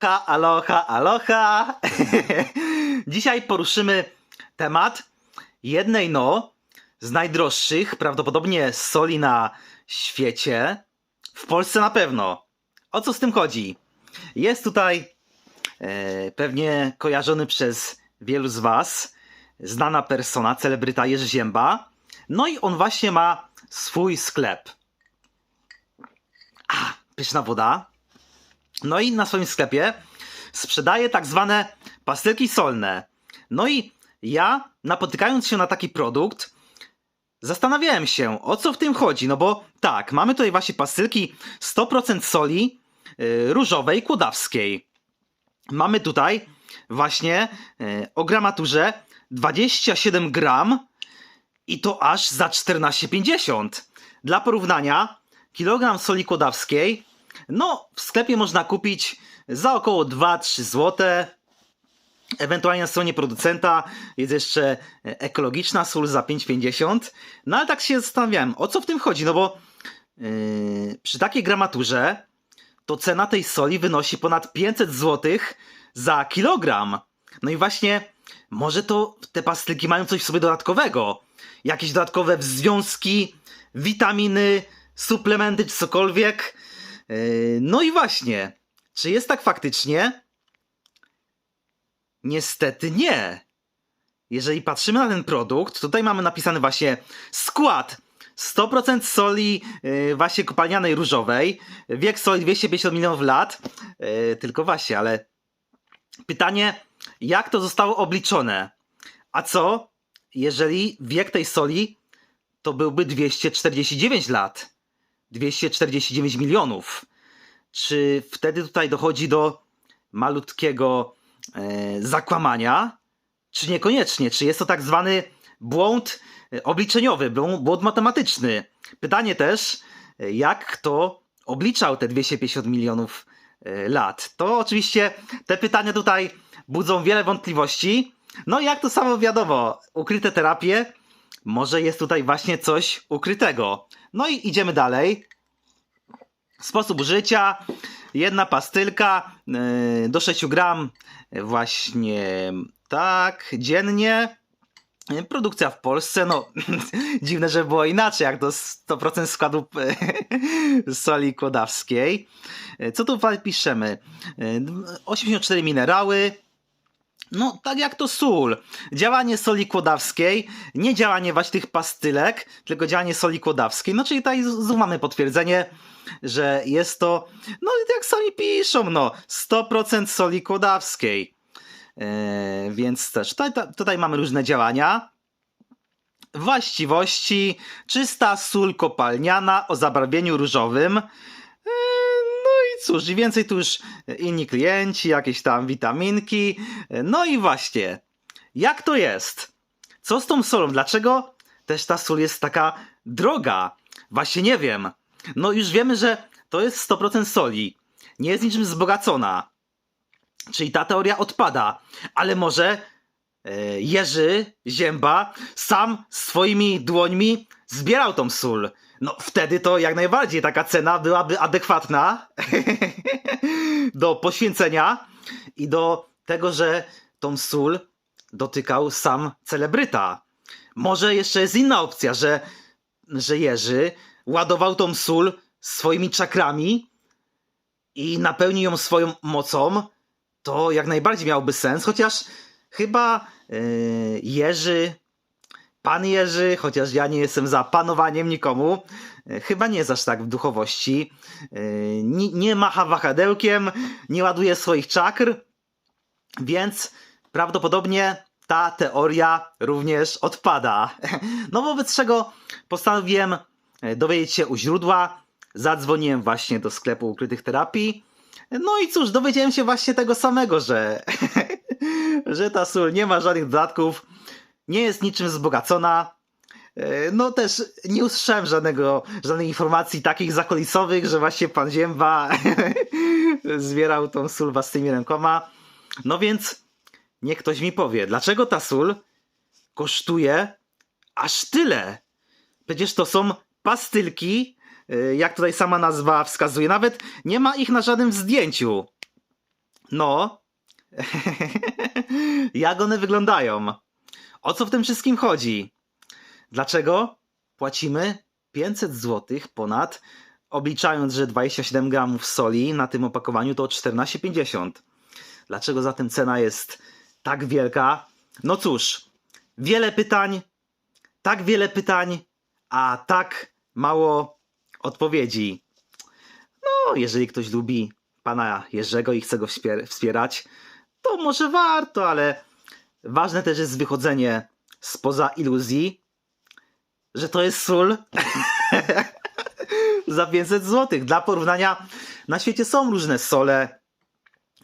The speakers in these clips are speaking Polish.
Ha, aloha, aloha. Dzisiaj poruszymy temat jednej, no, z najdroższych prawdopodobnie soli na świecie. W Polsce na pewno. O co z tym chodzi? Jest tutaj e, pewnie kojarzony przez wielu z Was znana persona, celebryta Jerzy Zięba. No i on właśnie ma swój sklep. A, pyszna woda. No i na swoim sklepie sprzedaje tak zwane pastylki solne. No i ja, napotykając się na taki produkt, zastanawiałem się, o co w tym chodzi. No bo tak, mamy tutaj właśnie pastylki 100% soli yy, różowej, kłodawskiej. Mamy tutaj właśnie yy, o gramaturze 27 gram i to aż za 14,50. Dla porównania, kilogram soli kłodawskiej no, w sklepie można kupić za około 2-3 zł. Ewentualnie na stronie producenta jest jeszcze ekologiczna sól za 5,50. No ale tak się zastanawiałem, o co w tym chodzi? No bo yy, przy takiej gramaturze to cena tej soli wynosi ponad 500 zł za kilogram. No i właśnie, może to te pastylki mają coś w sobie dodatkowego. Jakieś dodatkowe związki, witaminy, suplementy czy cokolwiek. Yy, No i właśnie, czy jest tak faktycznie? Niestety nie. Jeżeli patrzymy na ten produkt, tutaj mamy napisany właśnie skład 100% soli yy, właśnie kopalnianej różowej, wiek soli 250 milionów lat. Yy, Tylko właśnie, ale pytanie, jak to zostało obliczone? A co, jeżeli wiek tej soli to byłby 249 lat? 249 milionów. Czy wtedy tutaj dochodzi do malutkiego e, zakłamania? Czy niekoniecznie? Czy jest to tak zwany błąd e, obliczeniowy, błąd matematyczny? Pytanie też, e, jak kto obliczał te 250 milionów lat? To oczywiście te pytania tutaj budzą wiele wątpliwości. No jak to samo wiadomo, ukryte terapie, może jest tutaj właśnie coś ukrytego. No i idziemy dalej. Sposób użycia. Jedna pastylka yy, do 6 gram właśnie tak dziennie. Yy, Produkcja w Polsce, no dziwne, że było inaczej, jak to 100% składu yy, soli kłodawskiej. Co tu piszemy? Yy, 84 minerały, no, tak jak to sól. Działanie soli kłodawskiej, nie działanie właśnie tych pastylek, tylko działanie soli kłodawskiej. No, czyli tutaj mamy potwierdzenie, że jest to, no jak sami piszą, no, 100% soli kłodawskiej. Eee, więc też tutaj, ta- tutaj mamy różne działania. Właściwości, czysta sól kopalniana o zabarwieniu różowym. Cóż, i więcej tu już inni klienci, jakieś tam witaminki. No i właśnie, jak to jest? Co z tą solą? Dlaczego też ta sól jest taka droga? Właśnie nie wiem. No już wiemy, że to jest 100% soli. Nie jest niczym wzbogacona. Czyli ta teoria odpada. Ale może e, Jerzy Zięba sam swoimi dłońmi zbierał tą sól. No wtedy to jak najbardziej taka cena byłaby adekwatna do poświęcenia i do tego, że tą sól dotykał sam celebryta. Może jeszcze jest inna opcja, że, że Jerzy ładował tą sól swoimi czakrami i napełnił ją swoją mocą, to jak najbardziej miałoby sens, chociaż chyba yy, Jerzy, pan Jerzy, chociaż ja nie jestem za panowaniem nikomu, yy, chyba nie jest aż tak w duchowości, yy, nie, nie macha wahadełkiem, nie ładuje swoich czakr, więc prawdopodobnie ta teoria również odpada. No wobec czego postanowiłem e, dowiedzieć się u źródła. Zadzwoniłem właśnie do sklepu ukrytych terapii. No i cóż, dowiedziałem się właśnie tego samego, że, że ta sól nie ma żadnych dodatków, nie jest niczym wzbogacona. E, No też nie usłyszałem żadnego, żadnej informacji takich zakulisowych, że właśnie pan Zięba zbierał tą sól własnymi rękoma. No więc niech ktoś mi powie, dlaczego ta sól kosztuje aż tyle? Przecież to są pastylki, y, jak tutaj sama nazwa wskazuje. Nawet nie ma ich na żadnym zdjęciu. No, jak one wyglądają? O co w tym wszystkim chodzi? Dlaczego płacimy 500 zł ponad, obliczając, że 27 gramów soli na tym opakowaniu to 14,50? Dlaczego zatem cena jest tak wielka? No cóż, wiele pytań, tak wiele pytań, a tak mało odpowiedzi. No, jeżeli ktoś lubi pana Jerzego i chce go wspier- wspierać, to może warto, ale ważne też jest wychodzenie spoza iluzji, że to jest sól za 500 zł. Dla porównania, na świecie są różne sole,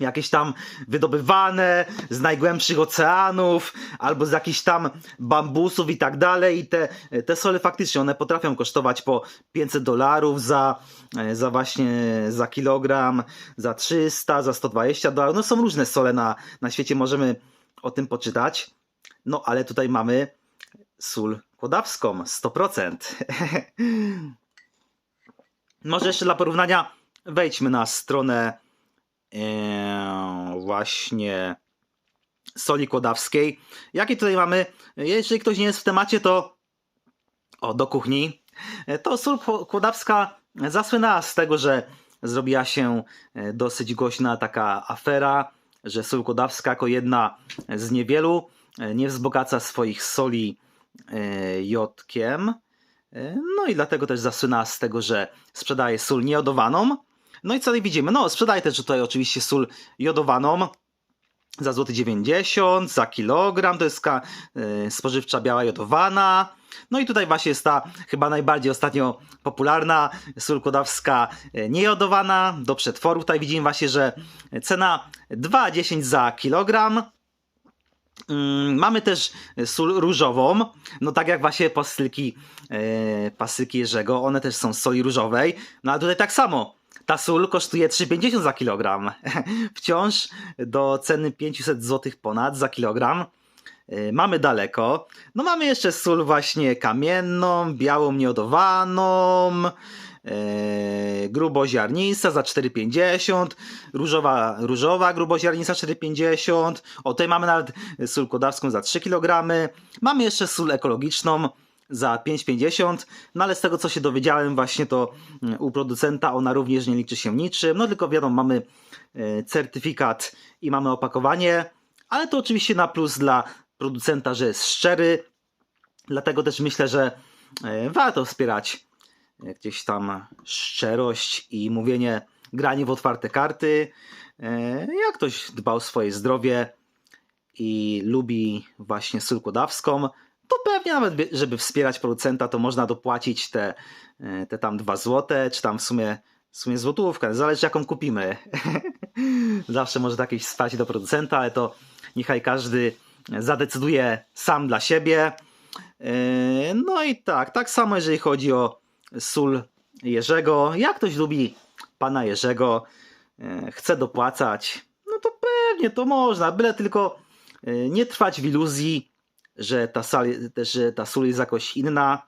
jakieś tam wydobywane z najgłębszych oceanów, albo z jakichś tam bambusów i tak dalej. I te, te sole faktycznie one potrafią kosztować po 500 dolarów za, za właśnie za kilogram, za 300, za 120 dolarów. No są różne sole na, na świecie, możemy o tym poczytać. No ale tutaj mamy sól kłodawską 100%. Może jeszcze dla porównania wejdźmy na stronę e, właśnie soli kłodawskiej. Jakie tutaj mamy? Jeżeli ktoś nie jest w temacie, to o, do kuchni. To sól kło- kłodawska zasłynęła z tego, że zrobiła się e, dosyć głośna taka afera, że sól kłodawska jako jedna z niewielu e, nie wzbogaca swoich soli e, jodkiem. E, No i dlatego też zasłynęła z tego, że sprzedaje sól niejodowaną. No i co tutaj widzimy? No, sprzedaje też tutaj oczywiście sól jodowaną za złoty 90 za kilogram, to jest ka- y, spożywcza biała jodowana. No i tutaj właśnie jest ta chyba najbardziej ostatnio popularna sól kodawska y, niejodowana do przetworu. Tutaj widzimy właśnie, że cena 2,10 za kilogram. Mm, Mamy też sól różową, no tak jak właśnie pastylki, e, pastylki Jerzego, one też są z soli różowej, no ale tutaj tak samo, ta sól kosztuje 3,50 za kilogram, wciąż do ceny 500 zł ponad za kilogram. E, Mamy daleko, no mamy jeszcze sól właśnie kamienną, białą nieodowaną, e, gruboziarnista za 4,50, różowa, różowa gruboziarnista 4,50, o tutaj mamy nawet sól kodawską za 3 kg, mamy jeszcze sól ekologiczną za 5,50, no ale z tego co się dowiedziałem właśnie to mm, u producenta ona również nie liczy się niczym, no tylko wiadomo mamy e, certyfikat i mamy opakowanie, ale to oczywiście na plus dla producenta, że jest szczery, dlatego też myślę, że e, warto wspierać e, gdzieś tam szczerość i mówienie, granie w otwarte karty. Jak ktoś dba o swoje zdrowie i lubi właśnie sól kłodawską, to pewnie nawet, by- żeby wspierać producenta, to można dopłacić te, e, te tam dwa złote, czy tam w sumie, w sumie złotówkę, zależy jaką kupimy. Zawsze może jakieś wsparcie do producenta, ale to niechaj każdy zadecyduje sam dla siebie. E, No i tak, tak samo jeżeli chodzi o sól Jerzego. Jak ktoś lubi pana Jerzego, e, chce dopłacać, no to pewnie to można, byle tylko nie trwać w iluzji, że ta, sal, też, że ta sól jest jakoś inna.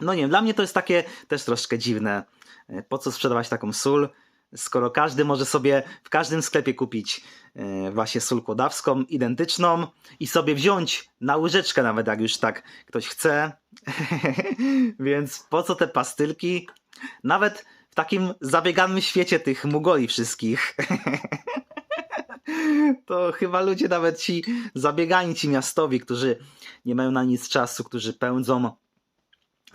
No nie wiem, dla mnie to jest takie też troszkę dziwne. E, Po co sprzedawać taką sól, skoro każdy może sobie w każdym sklepie kupić e, właśnie sól kłodawską, identyczną i sobie wziąć na łyżeczkę nawet, jak już tak ktoś chce. Więc po co te pastylki? Nawet w takim zabieganym świecie tych mugoli wszystkich. To chyba ludzie nawet ci zabiegani, ci miastowi, którzy nie mają na nic czasu, którzy pędzą,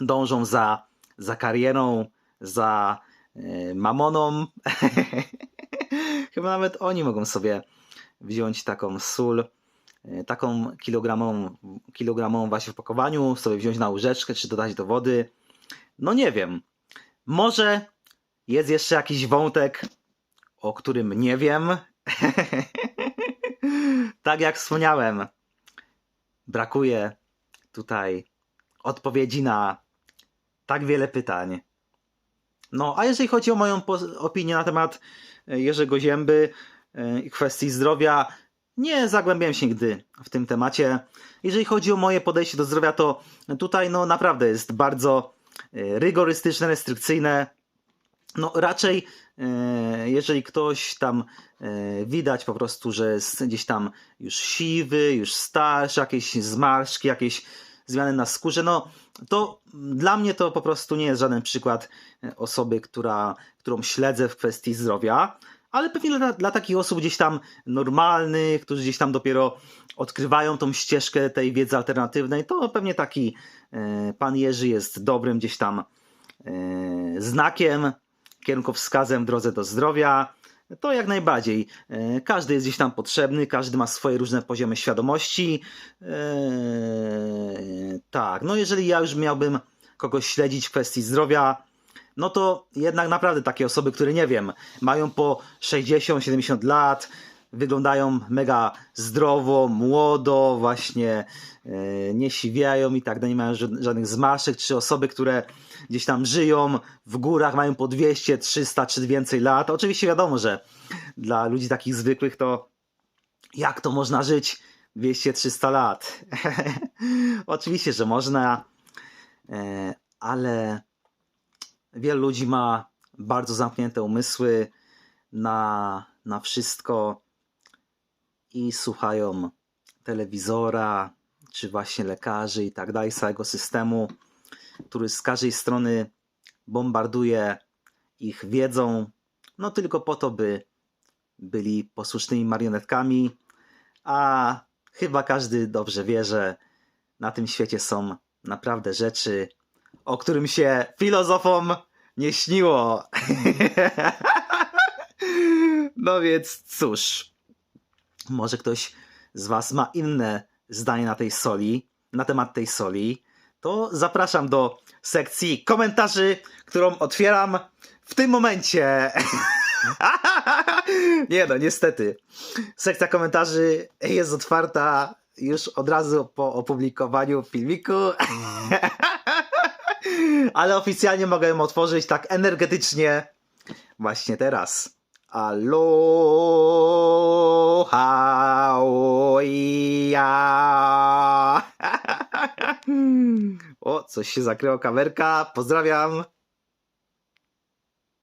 dążą za, za karierą, za e, mamoną. chyba nawet oni mogą sobie wziąć taką sól, e, taką kilogramową, kilogramową właśnie w pakowaniu, sobie wziąć na łyżeczkę, czy dodać do wody. No nie wiem. Może jest jeszcze jakiś wątek, o którym nie wiem. tak jak wspomniałem, brakuje tutaj odpowiedzi na tak wiele pytań. No, a jeżeli chodzi o moją opinię na temat e, Jerzego Zięby e, i kwestii zdrowia, nie zagłębiałem się nigdy w tym temacie. Jeżeli chodzi o moje podejście do zdrowia, to tutaj no naprawdę jest bardzo e, rygorystyczne, restrykcyjne. No raczej jeżeli ktoś tam e, widać po prostu, że jest gdzieś tam już siwy, już starszy, jakieś zmarszczki, jakieś zmiany na skórze, no to dla mnie to po prostu nie jest żaden przykład e, osoby, która, którą śledzę w kwestii zdrowia, ale pewnie dla, dla takich osób gdzieś tam normalnych, którzy gdzieś tam dopiero odkrywają tą ścieżkę tej wiedzy alternatywnej, to pewnie taki e, pan Jerzy jest dobrym gdzieś tam e, znakiem, kierunkowskazem w drodze do zdrowia. To jak najbardziej. E, Każdy jest gdzieś tam potrzebny, każdy ma swoje różne poziomy świadomości. E, Tak, no jeżeli ja już miałbym kogoś śledzić w kwestii zdrowia, no to jednak naprawdę takie osoby, które nie wiem, mają po 60-70 lat, wyglądają mega zdrowo, młodo, właśnie e, nie siwiają i tak dalej, nie mają ża- żadnych zmarszczek, czy osoby, które gdzieś tam żyją w górach, mają po 200, 300 czy więcej lat. Oczywiście wiadomo, że dla ludzi takich zwykłych to jak to można żyć 200-300 lat? Oczywiście, że można, e, ale wielu ludzi ma bardzo zamknięte umysły na, na wszystko i słuchają telewizora, czy właśnie lekarzy i tak dalej, całego systemu, który z każdej strony bombarduje ich wiedzą, no tylko po to, by byli posłusznymi marionetkami, a chyba każdy dobrze wie, że na tym świecie są naprawdę rzeczy, o którym się filozofom nie śniło. no więc cóż, może ktoś z Was ma inne zdanie na tej soli, na temat tej soli, to zapraszam do sekcji komentarzy, którą otwieram w tym momencie. Nie no, niestety. Sekcja komentarzy jest otwarta już od razu po opublikowaniu filmiku. Ale oficjalnie mogę ją otworzyć tak energetycznie właśnie teraz. Aloha oja. O, coś się zakryło kamerka. Pozdrawiam.